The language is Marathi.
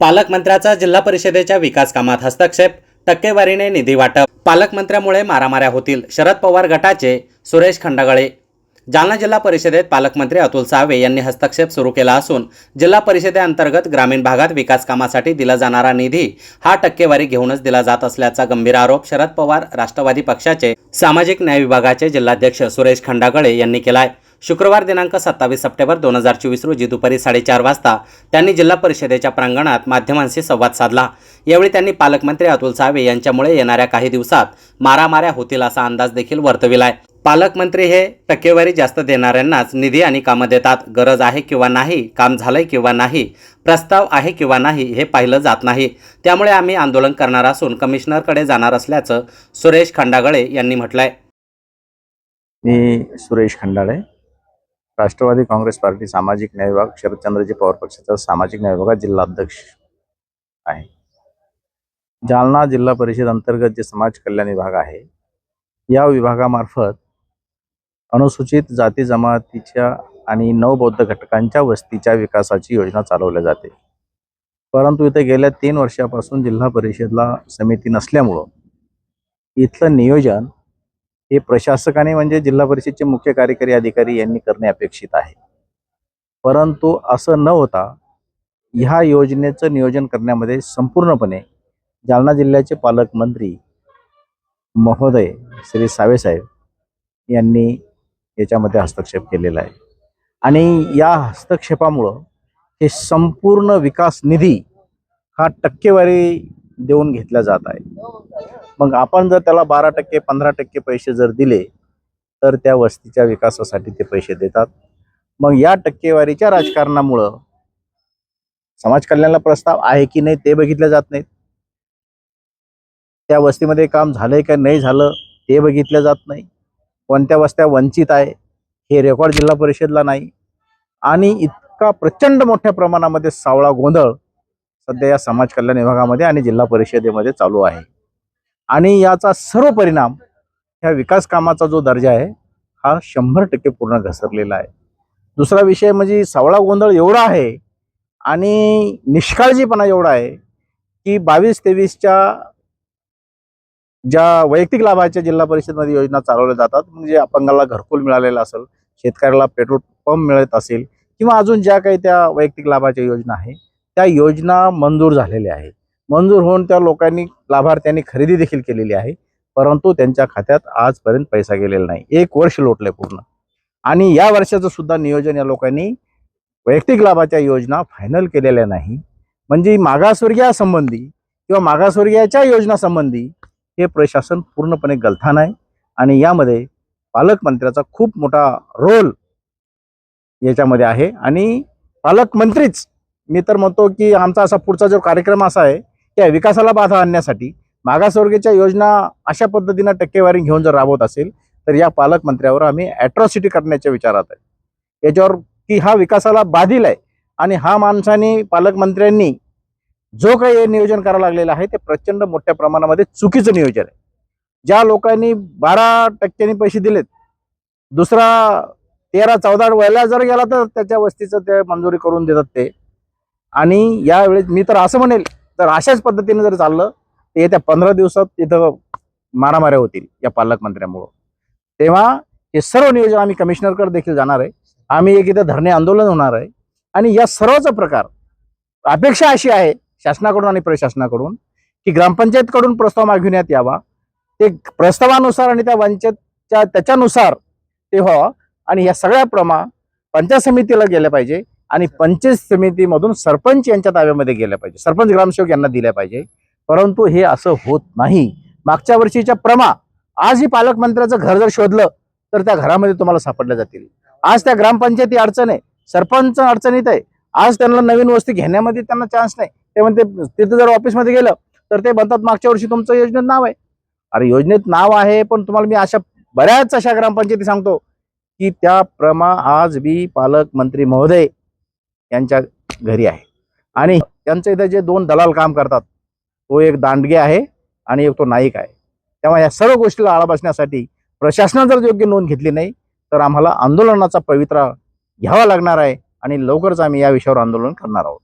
पालकमंत्र्याचा जिल्हा परिषदेच्या विकास कामात हस्तक्षेप टक्केवारीने निधी वाटप. पालकमंत्र्यामुळे मारामाऱ्या होतील शरद पवार गटाचे सुरेश खंडागळे. जालना जिल्हा परिषदेत पालकमंत्री अतुल सावे यांनी हस्तक्षेप सुरू केला असून जिल्हा परिषदेअंतर्गत ग्रामीण भागात विकास कामासाठी दिला जाणारा निधी हा टक्केवारी घेऊनच दिला जात असल्याचा गंभीर आरोप शरद पवार राष्ट्रवादी पक्षाचे सामाजिक न्याय विभागाचे जिल्हाध्यक्ष सुरेश खंडागळे यांनी केलाय. शुक्रवार दिनांक सत्तावीस सप्टेंबर दोन हजार चोवीस रोजी दुपारी साडेचार वाजता त्यांनी जिल्हा परिषदेच्या प्रांगणात माध्यमांशी संवाद साधला. यावेळी त्यांनी पालकमंत्री अतुल सावे यांच्यामुळे येणाऱ्या काही दिवसात मारामाऱ्या होतील असा अंदाज देखील वर्तविलाय. पालकमंत्री हे टक्केवारी जास्त देणाऱ्यांनाच निधी आणि कामं देतात. गरज आहे किंवा नाही काम झालंय किंवा नाही प्रस्ताव आहे किंवा नाही हे पाहिलं जात नाही. त्यामुळे आम्ही आंदोलन करणार असून कमिशनरकडे जाणार असल्याचं सुरेश खंडागळे यांनी म्हटलंय. मी सुरेश खंडाळे राष्ट्रवादी काँग्रेस पार्टी सामाजिक न्याय विभाग शरदचंद्रजी पवार पक्षाचा सामाजिक न्याय विभागात जिल्हा अध्यक्ष आहे. जालना जिल्हा परिषद अंतर्गत जे समाज कल्याण विभाग आहे या विभागामार्फत अनुसूचित जाती जमातीच्या आणि नवबौद्ध घटकांच्या वस्तीच्या विकासाची योजना चालवल्या जाते. परंतु इथे गेल्या तीन वर्षापासून जिल्हा परिषदला समिती नसल्यामुळं इथलं नियोजन हे प्रशासकाने म्हणजे जिल्हा परिषदचे मुख्य कार्यकारी अधिकारी यांनी करणे अपेक्षित आहे. परंतु असं न होता ह्या योजनेचं नियोजन करण्यामध्ये संपूर्णपणे जालना जिल्ह्याचे पालकमंत्री महोदय श्री सावेसाहेब यांनी याच्यामध्ये हस्तक्षेप केलेला आहे. आणि या हस्तक्षेपामुळं हे संपूर्ण विकास निधी हा टक्केवारी देऊन घेतला जात आहे. मग आपण जर त्याला बारा टक्के पंधरा टक्के पैसे जर दिले तर त्या वस्तीच्या विकासासाठी ते पैसे देतात. मग या टक्केवारीच्या राजकारणामुळं समाज कल्याणला प्रस्ताव आहे की नाही ते बघितले जात नाहीत. त्या वस्तीमध्ये काम झालंय का नाही झालं ते बघितलं जात नाही. कोणत्या वस्त्या वंचित आहे हे रेकॉर्ड जिल्हा परिषदला नाही. आणि इतका प्रचंड मोठ्या प्रमाणामध्ये सावळा गोंधळ सध्या या समाज कल्याण विभागामध्ये आणि जिल्हा परिषदेमध्ये चालू आहे. आणि याचा सर्व परिणाम ह्या विकास कामाचा जो दर्जा आहे हा शंभर टक्के पूर्ण घसरलेला आहे. दुसरा विषय म्हणजे सावळा गोंधळ एवढा आहे आणि निष्काळजीपणा एवढा आहे की बावीस तेवीसच्या ज्या वैयक्तिक लाभाच्या जिल्हा परिषदमध्ये योजना चालवल्या जातात म्हणजे अपंगाला घरकुल मिळालेलं असेल शेतकऱ्याला पेट्रोल पंप मिळत असेल किंवा अजून ज्या काही त्या वैयक्तिक लाभाच्या योजना आहे त्या योजना मंजूर झालेल्या आहे मंजूर होऊन त्या लोकांनी लाभार्थ्यांनी खरेदी देखील केलेली आहे. परंतु त्यांच्या खात्यात आजपर्यंत पैसा गेलेला नाही. एक वर्ष लोटले पूर्ण. आणि या वर्षाचं सुद्धा नियोजन या लोकांनी वैयक्तिक लाभाच्या योजना फायनल केलेल्या नाही. म्हणजे मागासवर्गीयासंबंधी किंवा मागासवर्गीयाच्या योजनासंबंधी हे प्रशासन पूर्णपणे गलथान आहे. आणि यामध्ये पालकमंत्र्याचा खूप मोठा रोल याच्यामध्ये आहे. आणि पालकमंत्रीच मी तर म्हणतो की आमचा असा पुढचा जो कार्यक्रम असा आहे त्या विकासाला बाधा आणण्यासाठी मागासवर्गीच्या योजना अशा पद्धतीनं टक्केवारी घेऊन जर राबवत असेल तर या पालकमंत्र्यावर आम्ही ॲट्रॉसिटी करण्याच्या विचारात आहे. याच्यावर की हा विकासाला बाधील आहे आणि हा माणसाने पालकमंत्र्यांनी जो काही हे नियोजन करायला लागलेलं आहे ते प्रचंड मोठ्या प्रमाणामध्ये चुकीचं नियोजन आहे. ज्या लोकांनी बारा टक्क्यांनी पैसे दिलेत दुसरा तेरा चौदा वयाला जर गेला तर त्याच्या वस्तीचं ते मंजुरी करून देतात ते. आणि यावेळेस मी तर असं म्हणेल तर अशाच पद्धतीने जर चाललं तर येत्या पंधरा दिवसात तिथं मारामाऱ्या होतील या पालकमंत्र्यामुळं. तेव्हा हे सर्व नियोजन आम्ही कमिशनरकडे देखील जाणार आहे. आम्ही एक इथं धरणे आंदोलन होणार आहे. आणि या सर्वचा प्रकार अपेक्षा अशी आहे शासनाकडून आणि प्रशासनाकडून की ग्रामपंचायतकडून प्रस्ताव मागविण्यात यावा. ते प्रस्तावानुसार आणि त्या वंचितच्या त्याच्यानुसार ते व्हावं आणि या सगळ्या प्रमा पंचायत समितीला गेल्या पाहिजे. आणि पंचायत समितीमधून सरपंच यांच्या ताब्यामध्ये गेल्या पाहिजे. सरपंच ग्रामसेवक यांना दिल्या पाहिजे. परंतु हे असं होत नाही. मागच्या वर्षीच्या प्रमा आजही पालकमंत्र्याचं घर जर शोधलं तर त्या घरामध्ये तुम्हाला सापडल्या जातील. आज त्या ग्रामपंचायती अडचण आहे. सरपंच अडचणीत आहे. आज त्यांना नवीन वस्ती घेण्यामध्ये त्यांना चान्स नाही. ते म्हणते तिथं जर ऑफिसमध्ये गेलं तर ते म्हणतात मागच्या वर्षी तुमचं योजनेत नाव आहे. अरे योजनेत नाव आहे पण तुम्हाला मी अशा बऱ्याच अशा ग्रामपंचायती सांगतो की त्या प्रमा आज बी पालकमंत्री महोदय यांच्या घरी आहे. आणि त्यांचं इथं जे दोन दलाल काम करतात तो एक दांडगे आहे आणि एक तो नाईक आहे. तेव्हा या सर्व गोष्टीला आळा बसण्यासाठी प्रशासनानं जर योग्य नोंद घेतली नाही तर आम्हाला आंदोलनाचा पवित्रा घ्यावा लागणार आहे आणि लवकरच आम्ही या विषयावर आंदोलन करणार आहोत.